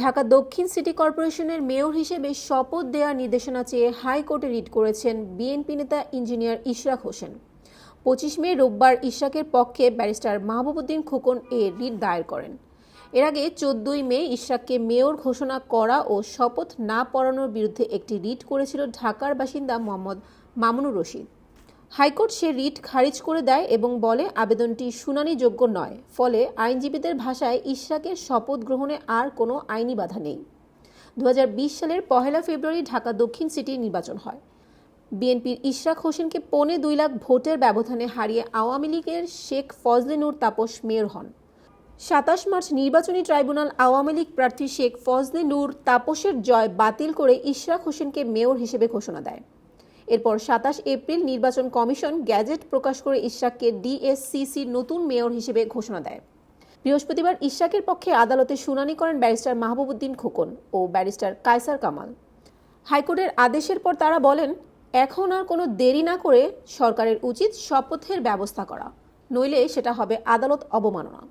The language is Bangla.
ঢাকা দক্ষিণ সিটি কর্পোরেশনের মেয়র হিসেবে শপথ দেওয়ার নির্দেশনা চেয়ে হাইকোর্টে রিট করেছেন বিএনপি নেতা ইঞ্জিনিয়ার ইশরাক হোসেন। পঁচিশ মে রোববার ইশরাকের পক্ষে ব্যারিস্টার মাহবুবুদ্দিন খোকন এ রিট দায়ের করেন। এর আগে চোদ্দই মে ইশরাককে মেয়র ঘোষণা করা ও শপথ না পড়ানোর বিরুদ্ধে একটি রিট করেছিল ঢাকার বাসিন্দা মোহাম্মদ মামুনুর রশিদ। হাইকোর্ট সে রিট খারিজ করে দেয় এবং বলে, আবেদনটি শুনানিযোগ্য নয়। ফলে আইনজীবীদের ভাষায় ইশরাকের শপথ গ্রহণে আর কোনো আইনি বাধা নেই। দু হাজার বিশ সালের পহেলা ফেব্রুয়ারি ঢাকা দক্ষিণ সিটির নির্বাচন হয়। বিএনপির ইশরাক হোসেনকে পৌনে দুই লাখ ভোটের ব্যবধানে হারিয়ে আওয়ামী লীগের শেখ ফজলে নূর তাপস মেয়র হন। সাতাশ মার্চ নির্বাচনী ট্রাইব্যুনাল আওয়ামী লীগ প্রার্থী শেখ ফজলে নূর তাপসের জয় বাতিল করে ইশরাক হোসেনকে মেয়র হিসেবে ঘোষণা দেয়। এরপর সাতাশ এপ্রিল নির্বাচন কমিশন গ্যাজেট প্রকাশ করে ইশরাককে ডিএসসিসির নতুন মেয়র হিসেবে ঘোষণা দেয়। বৃহস্পতিবার ইশরাকের পক্ষে আদালতে শুনানি করেন ব্যারিস্টার মাহবুবুদ্দিন খোকন ও ব্যারিস্টার কায়সার কামাল। হাইকোর্টের আদেশের পর তারা বলেন, এখন আর কোনো দেরি না করে সরকারের উচিত শপথের ব্যবস্থা করা। নইলে সেটা হবে আদালত অবমাননা।